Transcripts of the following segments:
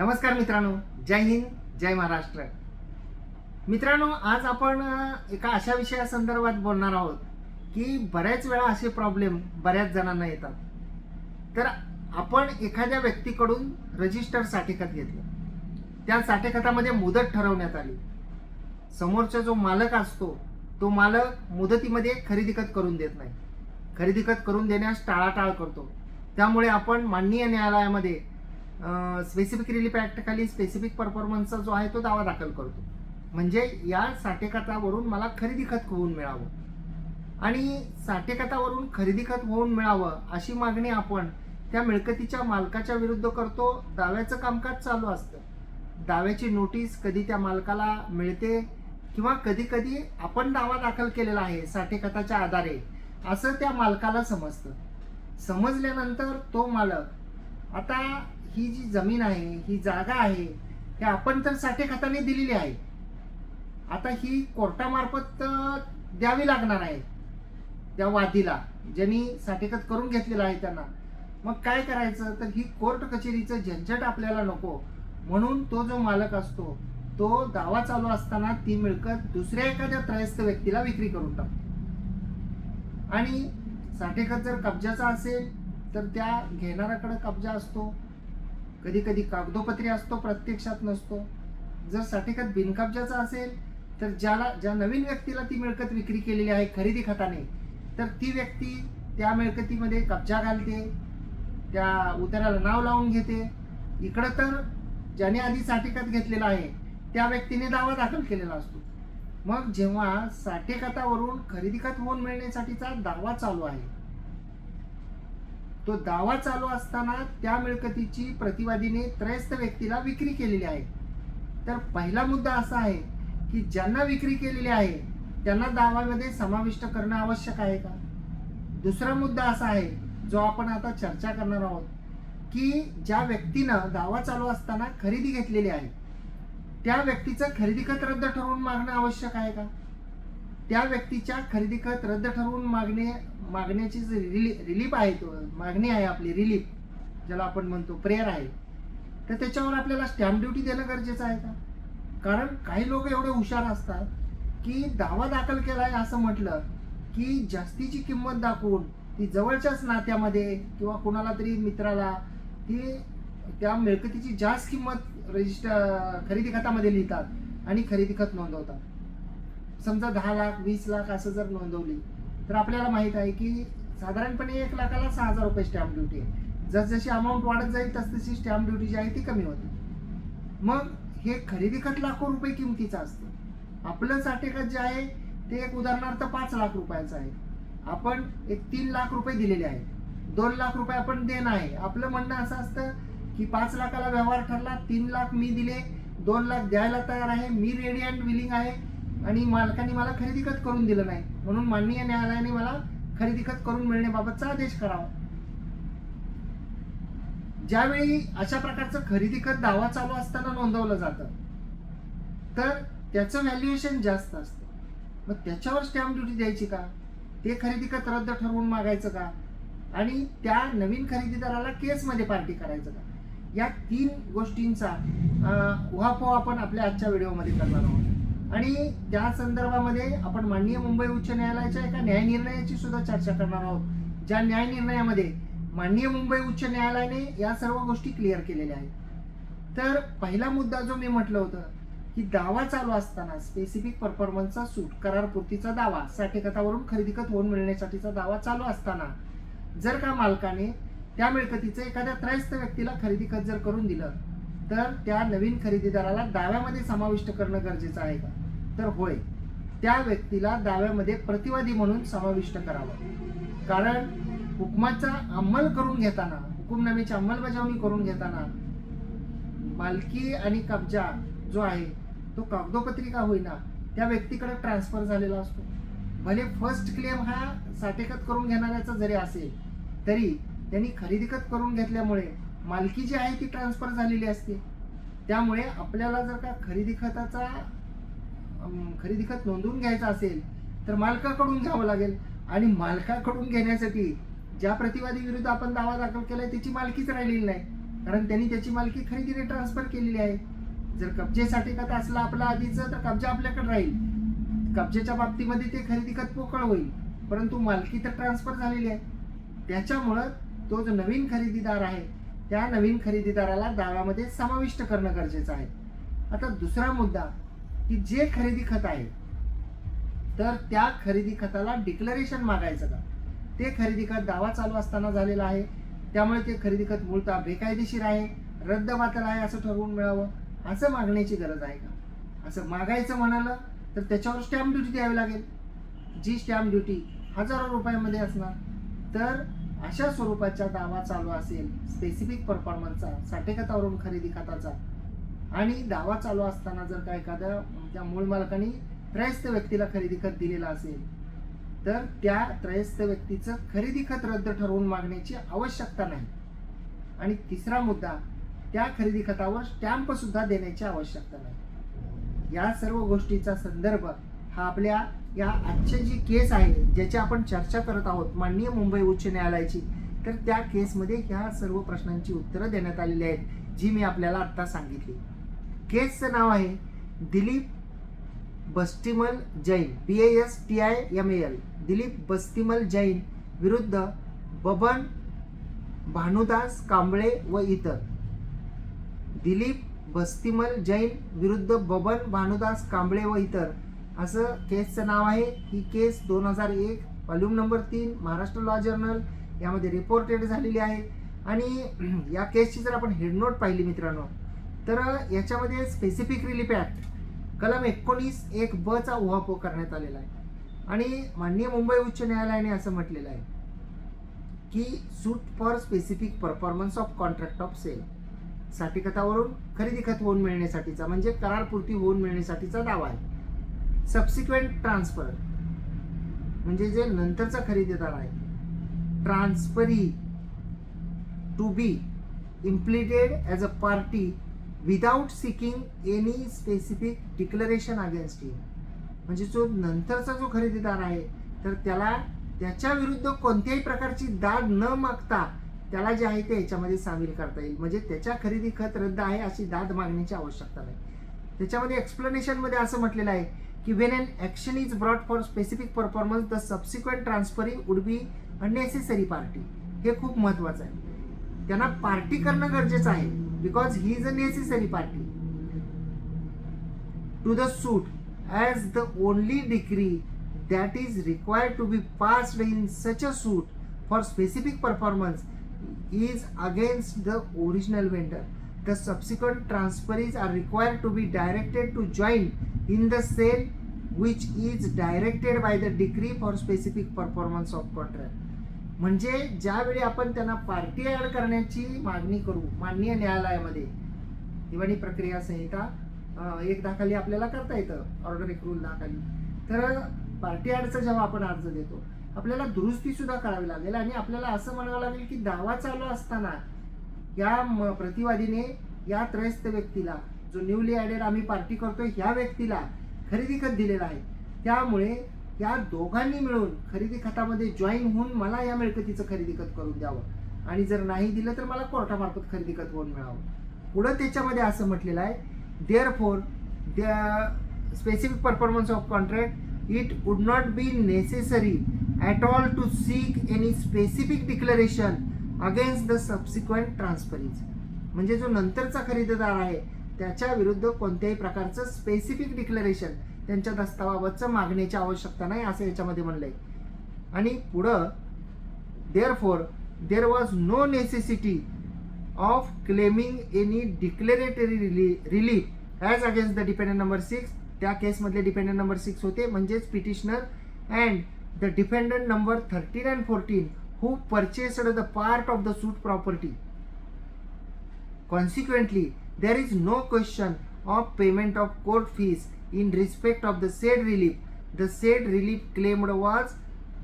नमस्कार मित्रांनो. जय हिंद जय महाराष्ट्र. मित्रांनो आज आपण एका अशा विषयासंदर्भात बोलणार आहोत की बऱ्याच वेळा असे प्रॉब्लेम बऱ्याच जणांना येतात. तर आपण एखाद्या व्यक्तीकडून रजिस्टर साठेखत घेतलं. त्या साठेखतामध्ये मुदत ठरवण्यात आली. समोरचा जो मालक असतो तो मालक मुदतीमध्ये खरेदीखत करून देत नाही. खरेदी खत करून देण्यास टाळाटाळ करतो. त्यामुळे आपण माननीय न्यायालयामध्ये स्पेसिफिक रिलीफ ॲक्टखाली स्पेसिफिक परफॉर्मन्सचा जो आहे तो दावा दाखल करतो. म्हणजे या साठेखतावरून मला खरेदी खत होऊन मिळावं. आणि साठेखतावरून खरेदी खत होऊन मिळावं अशी मागणी आपण त्या मिळकतीच्या मालकाच्या विरुद्ध करतो. दाव्याचं कामकाज चालू असतं. दाव्याची नोटीस कधी त्या मालकाला मिळते किंवा कधी कधी आपण दावा दाखल केलेला आहे साठेखताच्या आधारे असं त्या मालकाला समजतं. समजल्यानंतर तो मालक आता ही जी जमीन आहे ही जागा आहे हे आपण तर साठेखताने दिलेली आहे. आता ही कोर्टामार्फत द्यावी लागणार आहे. त्या वादीला ज्यांनी साठेखत करून घेतलेलं आहे त्यांना. मग काय करायचं? तर ही कोर्ट कचेरीचं झंझट आपल्याला नको. म्हणून तो जो मालक असतो तो दावा चालू असताना ती मिळकत दुसऱ्या एखाद्या त्रयस्थ व्यक्तीला विक्री करून टाकतो. आणि साठेखत जर कब्जाचा असेल तर त्या घेणाऱ्याकडे कब्जा असतो. कधी कधी कागदोपत्री असतो प्रत्यक्षात नसतो. जर साठेखत बिनकब्जाचा असेल तर ज्याला ज्या नवीन व्यक्तीला ती मिळकत विक्री केलेली आहे खरेदी खताने तर ती व्यक्ती त्या मिळकतीमध्ये कब्जा घालते त्या उताराला नाव लावून घेते. इकडं तर ज्याने आधी साठेखत घेतलेला आहे त्या व्यक्तीने दावा दाखल केलेला असतो. मग जेव्हा साठेखतावरून खरेदी खत होऊन मिळण्यासाठीचा दावा चालू आहे तो दावा चालू असताना त्या मिळकतीची प्रतिवादीने त्रयस्थ व्यक्तीला विक्री केलेली आहे. तर पहिला मुद्दा असा आहे की ज्यांना विक्री केलेली आहे त्यांना दाव्यामध्ये समाविष्ट करणं आवश्यक आहे का? दुसरा मुद्दा असा आहे जो आपण आता चर्चा करणार आहोत की ज्या व्यक्तीनं दावा चालू असताना खरेदी घेतलेली आहे त्या व्यक्तीचं खरेदी खत रद्द ठरवून मागणं आवश्यक आहे का? त्या व्यक्तीच्या खरेदी खत रद्द ठरवून मागणे मागण्याची जी रिली रिलीफ आहे तो मागणी आहे आपली रिलीफ ज्याला आपण म्हणतो प्रेयर आहे तर त्याच्यावर आपल्याला स्टॅम्प ड्युटी देणं गरजेचं आहे का? कारण काही लोक एवढे हुशार असतात की दावा दाखल केला आहे असं म्हटलं की जास्तीची किंमत दाखवून ती जवळच्याच नात्यामध्ये किंवा कोणाला तरी मित्राला ती त्या मिळकतीची जास्त किंमत रजिस्टर खरेदी खतामध्ये लिहितात आणि खरेदी खत नोंदवतात. समजा दहा लाख वीस लाख असं जर नोंदवली तर आपल्याला माहीत आहे की साधारणपणे एक लाखाला सहा हजार रुपये स्टॅम्प ड्युटी आहे. जसजशी अमाऊंट वाढत जाईल तसतशी स्टॅम्प ड्युटी जी आहे ती कमी होते. मग हे खरेदी खत लाखो रुपये किमतीचं असतं. आपलं साठेखत जे आहे ते एक उदाहरणार्थ पाच लाख रुपयाचं आहे. आपण एक तीन लाख रुपये दिलेले आहेत. दोन लाख रुपये आपण देणं आहे. आपलं म्हणणं असं असतं की पाच लाखाला व्यवहार ठरला तीन लाख मी दिले दोन लाख द्यायला तयार आहे मी रेडी अँड विलिंग आहे आणि मालकाने मला खरेदी खत करून दिलं नाही. म्हणून माननीय न्यायालयाने मला खरेदी खत करून मिळण्याबाबतचा आदेश करावा. ज्यावेळी अशा प्रकारचं खरेदी खत दावा चालू असताना नोंदवलं जातं तर त्याचं व्हॅल्युएशन जास्त असतं. मग त्याच्यावर स्टॅम्प ड्युटी द्यायची का? ते खरेदी खत रद्द ठरवून मागायचं का? आणि त्या नवीन खरेदीदाराला केसमध्ये पार्टी करायचं का? या तीन गोष्टींचा उहापोहा उहापोह आपण आपल्या आजच्या व्हिडिओमध्ये करणार आहोत. आणि त्या संदर्भामध्ये आपण माननीय मुंबई उच्च न्यायालयाच्या एका न्यायनिर्णयाची सुद्धा चर्चा करणार आहोत ज्या न्यायनिर्णयामध्ये माननीय मुंबई उच्च न्यायालयाने या सर्व गोष्टी क्लिअर केलेल्या आहेत. तर पहिला मुद्दा जो मी म्हटलं होतं की दावा चालू असताना स्पेसिफिक परफॉर्मन्सचा सूट करारपूर्तीचा दावा साठेखतावरून खरेदी खत होऊन मिळण्यासाठीचा दावा चालू असताना जर का मालकाने त्या मिळकतीचं एखाद्या त्रयस्थ व्यक्तीला खरेदी खत जर करून दिलं तर त्या नवीन खरेदीदाराला दाव्यामध्ये समाविष्ट करणं गरजेचं आहे का? तर होय. त्या व्यक्तीला दाव्यामध्ये प्रतिवादी म्हणून समाविष्ट करावं. कारण हुकमाचा अंमल करून घेताना हुकुमनामेची अंमलबजावणी करून घेताना मालकी आणि कब्जा जो आहे तो कागदोपत्री का होईना त्या व्यक्तीकडे ट्रान्सफर झालेला असतो. भले फर्स्ट क्लेम हा साठेखत करून घेणाऱ्याचा जरी असेल तरी त्यांनी खरेदी खत करून घेतल्यामुळे मालकी जी आहे ती ट्रान्सफर झालेली असते. त्यामुळे आपल्याला जर का खरेदी खताचा खरेदी खत नोंदवून घ्यायचं असेल तर मालकाकडून घ्यावं लागेल. आणि मालकाकडून घेण्यासाठी ज्या प्रतिवादी विरुद्ध आपण दावा दाखल केला आहे त्याची मालकीच राहिलेली नाही. कारण त्यांनी त्याची मालकी खरेदीने ट्रान्सफर केलेली आहे. जर कब्जेसाठी खत असला आपला आधीचं तर कब्जा आपल्याकडे राहील. कब्जेच्या बाबतीमध्ये ते खरेदी खत पोकळ होईल. परंतु मालकी तर ट्रान्सफर झालेली आहे. त्याच्यामुळं तो जो नवीन खरेदीदार आहे त्या नवीन खरेदीदाराला दाव्यामध्ये समाविष्ट करणं गरजेचं आहे. आता दुसरा मुद्दा की जे खरेदी खत आहे तर त्या खरेदी खताला डिक्लरेशन मागायचं का? ते खरेदी खत दावा चालू असताना झालेला आहे. त्यामुळे ते खरेदी खत मूळतः बेकायदेशीर आहे रद्द बातल आहे असं ठरवून मिळावं असं मागण्याची गरज आहे का? असं मागायचं म्हणालं तर त्याच्यावर स्टॅम्प ड्युटी द्यावी लागेल. जी स्टॅम्प ड्युटी हजारो रुपयामध्ये असणार तर अशा स्वरूपाचा दावा चालू असेल स्पेसिफिक परफॉर्मन्सचा साठेखतावरून खरेदी खताचा आणि दावा चालू असताना जर का एखाद्या त्या मूळ मालकाने त्रयस्थ व्यक्तीला खरेदी खत दिलेलं असेल तर त्या त्रयस्थ व्यक्तीचं खरेदी खत रद्द ठरवून मागण्याची आवश्यकता नाही. आणि तिसरा मुद्दा त्या खरेदी खतावर स्टॅम्प सुद्धा देण्याची आवश्यकता नाही. या सर्व गोष्टीचा संदर्भ हा आपल्या या आजची जी केस आहे ज्याची आपण चर्चा करत आहोत माननीय मुंबई उच्च न्यायालयाची तर त्या केसमध्ये ह्या सर्व प्रश्नांची उत्तरं देण्यात आलेली आहेत जी मी आपल्याला आत्ता सांगितली. केसचं नाव आहे Dilip Bastimal Jain B S T I M L Dilip Bastimal Jain विरुद्ध बबन भानुदास कांबळे व इतर. दिलीप बस्तिमल जैन विरुद्ध बबन भानुदास कांबळे व इतर. असं केसचं नाव आहे. ही केस दोन हजार एक व्हॉल्यूम नंबर तीन महाराष्ट्र लॉ जर्नल यामध्ये रिपोर्टेड झालेली आहे. आणि या केसची जर आपण हेडनोट पाहिली मित्रांनो तर याच्यामध्ये स्पेसिफिक रिलीफ ॲक्ट कलम एकोणीस एक ब चा उहापोह करण्यात आलेला आहे. आणि माननीय मुंबई उच्च न्यायालयाने असं म्हटलेलं आहे की suit for specific performance of contract of sale साठी खतावरून खरेदी खत होऊन मिळण्यासाठीचा म्हणजे करारपूर्ती होऊन मिळण्यासाठीचा दावा आहे. सबसिक्वेंट ट्रान्सफर म्हणजे जे नंतरचा खरेदीदार आहे. Transferee to be impleaded as a party without seeking any specific declaration against him म्हणजे जो नंतरचा जो खरेदीदार आहे तर त्याला त्याच्या विरुद्ध कोणत्याही प्रकारची दाद न मागता त्याला जे आहे ते याच्यामध्ये सामील करता येईल. म्हणजे त्याच्या खरेदी खत रद्द आहे अशी दाद मागण्याची आवश्यकता नाही. त्याच्यामध्ये एक्सप्लेनेशनमध्ये असं म्हटलेलं आहे की when an action is brought for specific performance the subsequent transferee would be unnecessary party हे खूप महत्त्वाचं आहे. त्यांना पार्टी करणं गरजेचं आहे. because he is a necessary party to the suit as the only decree that is required to be passed in such a suit for specific performance is against the original vendor. The subsequent transferees are required to be directed to join in the sale which is directed by the decree for specific performance of contract. म्हणजे ज्यावेळी आपण त्यांना party add करण्याची मागणी करू माननीय न्यायालयामध्ये दिवाणी प्रक्रिया संहिता एक दाखाली आपल्याला करता येतं ऑर्डर एक रूल दाखाली. तर पार्टी ॲडचा जेव्हा आपण अर्ज देतो आपल्याला दुरुस्तीसुद्धा करावी लागेल आणि आपल्याला असं म्हणावं लागेल की दावा चालू असताना या प्रतिवादीने या त्रयस्थ व्यक्तीला जो न्यूली ॲडेड आम्ही पार्टी करतोय ह्या व्यक्तीला खरेदी खत दिलेला आहे. त्यामुळे या दोघांनी मिळून खरेदी खतामध्ये जॉईन होऊन मला या मिळकतीचं खरेदी खत करून द्यावं. आणि जर नाही दिलं तर मला कोर्टामार्फत खरेदी खत होऊन मिळावं. पुढं त्याच्यामध्ये असं म्हटलेलं आहे therefore the specific performance of contract it would not be necessary at all to seek any specific declaration against the subsequent transferees. म्हणजे जो नंतरचा खरेदीदार आहे त्याच्या विरुद्ध कोणत्याही प्रकारचं स्पेसिफिक डिक्लरेशन त्यांच्या दस्तावाबतचं मागण्याची आवश्यकता नाही असं याच्यामध्ये म्हणलं आहे आणि पुढं therefore there was no necessity of claiming any declaratory really relief as against the defendant number six त्या केसमधले डिपेंडंट नंबर सिक्स होते म्हणजेच petitioner and the defendant number thirteen and fourteen who purchased the part of the suit property consequently there is no question of payment of court fees in respect of the said relief. The said relief claimed was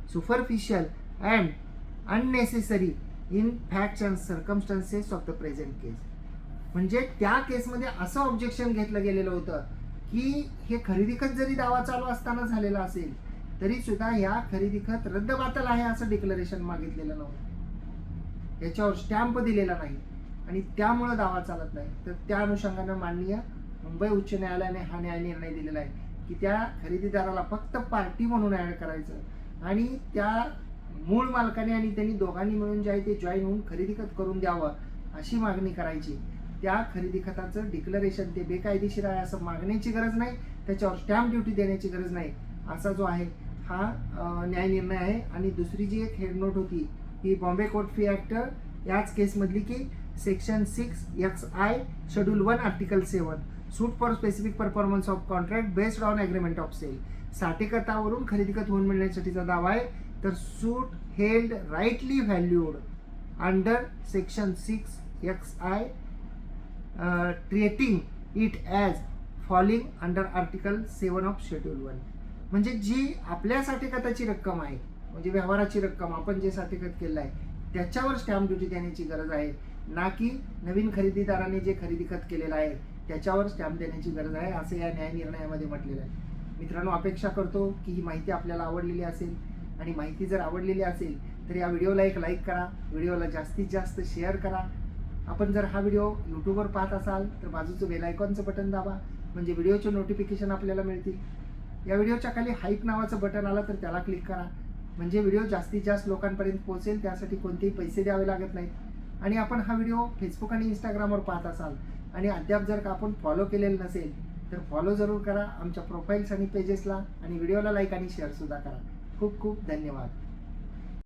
superficial and unnecessary in facts and circumstances of the present case. म्हणजे त्या केसमध्ये असं objection घेतलं गेलेलं होतं की हे खरेदी खत जरी दावा चालू असताना झालेला असेल तरी सुद्धा ह्या खरेदी खत रद्द आहे असं डिक्लरेशन मागितलेलं नव्हतं याच्यावर स्टॅम्प दिलेला नाही आणि त्यामुळं दावा चालत नाही तर त्या अनुषंगानं माननीय मुंबई उच्च न्यायालयाने हा न्याय निर्णय दिलेला आहे की त्या खरेदीदाराला फक्त पार्टी म्हणून ॲड करायचं आणि त्या मूळ मालकाने आणि त्यांनी दोघांनी मिळून जे आहे ते जॉईन होऊन खरेदी खत करून द्यावं अशी मागणी करायची. त्या खरेदी खताचं डिक्लरेशन ते बेकायदेशीर आहे असं मागण्याची गरज नाही त्याच्यावर स्टॅम्प ड्युटी देण्याची गरज नाही असा जो आहे हा न्याय निर्णय आहे. आणि दुसरी जी एक हेडनोट होती ती बॉम्बे कोर्ट फी ॲक्ट याच केसमधली की section six X I schedule one article seven suit for specific performance of contract based on agreement of sale साठेकतावरून खरेदीखत होऊन मिळण्यासाठीचा दावा आहे. तर suit held rightly valued under section six X I treating it as falling under article seven of schedule one म्हणजे जी आपल्या साठेकताची रक्कम आहे म्हणजे व्यवहाराची रक्कम आपण जे साठेकत केलं आहे त्याच्यावर स्टॅम्प ड्युटी देण्याची गरज आहे. ना की नवीन खरेदीदाराने जे खरेदी खत केलेलं आहे त्याच्यावर स्टॅम्प देण्याची गरज आहे असं या न्याय निर्णयामध्ये म्हटलेलं आहे. मित्रांनो अपेक्षा करतो की ही माहिती आपल्याला आवडलेली असेल आणि माहिती जर आवडलेली असेल तर या व्हिडिओला एक लाईक करा व्हिडिओला जास्तीत जास्त शेअर करा. आपण जर हा व्हिडिओ यूट्यूबवर पाहत असाल तर बाजूचं बेलायकॉनचं बटन दाबा म्हणजे व्हिडिओचे नोटिफिकेशन आपल्याला मिळतील. या व्हिडिओच्या खाली हाईप नावाचं बटन आलं तर त्याला क्लिक करा. म्हणजे व्हिडिओ जास्तीत जास्त लोकांपर्यंत पोहोचेल त्यासाठी कोणतेही पैसे द्यावे लागत नाहीत. आणि आपण हा व्हिडिओ फेसबुक आणि इंस्टाग्रामवर पाहत असाल आणि अद्याप जर का आपण फॉलो केलेलं नसेल तर फॉलो जरूर करा. आमच्या प्रोफाईल्स आणि पेजेसला आणि व्हिडिओला लाईक आणि शेअरसुद्धा करा. खूप खूप धन्यवाद.